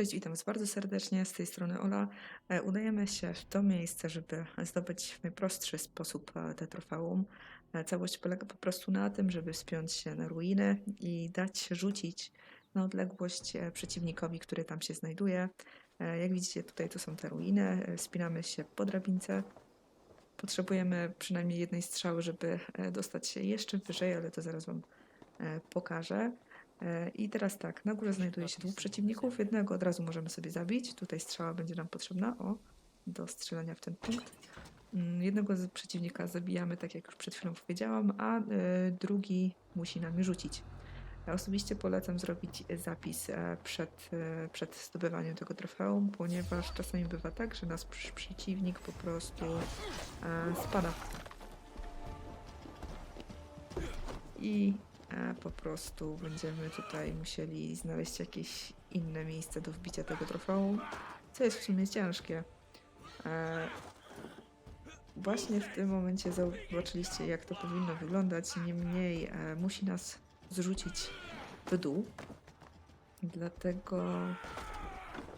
Cześć, witam Was bardzo serdecznie. Z tej strony Ola. E, Udajemy się w to miejsce, żeby zdobyć w najprostszy sposób e, te trofeum. E, Całość polega po prostu na tym, żeby wspiąć się na ruiny i dać się rzucić na odległość przeciwnikowi, który tam się znajduje. Jak widzicie, tutaj to są te ruiny. Wspinamy się po drabince. Potrzebujemy przynajmniej jednej strzały, żeby dostać się jeszcze wyżej, ale to zaraz Wam pokażę. I teraz tak, na górze znajduje się dwóch przeciwników. Jednego od razu możemy sobie zabić. Tutaj strzała będzie nam potrzebna, o, do strzelania w ten punkt. Mm, Jednego z przeciwnika zabijamy, tak jak już przed chwilą powiedziałam, a e, drugi musi nami rzucić. Ja osobiście polecam zrobić zapis e, przed, e, przed zdobywaniem tego trofeum, ponieważ czasami bywa tak, że nasz przeciwnik po prostu spada. I po prostu będziemy tutaj musieli znaleźć jakieś inne miejsce do wbicia tego trofeum, co jest w sumie ciężkie. E, Właśnie w tym momencie zobaczyliście, jak to powinno wyglądać. Niemniej e, musi nas zrzucić w dół. Dlatego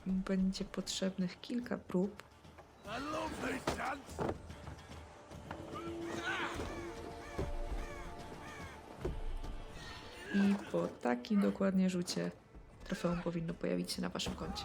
będzie potrzebnych kilka prób. I po takim dokładnie rzucie trofeum powinno pojawić się na waszym koncie.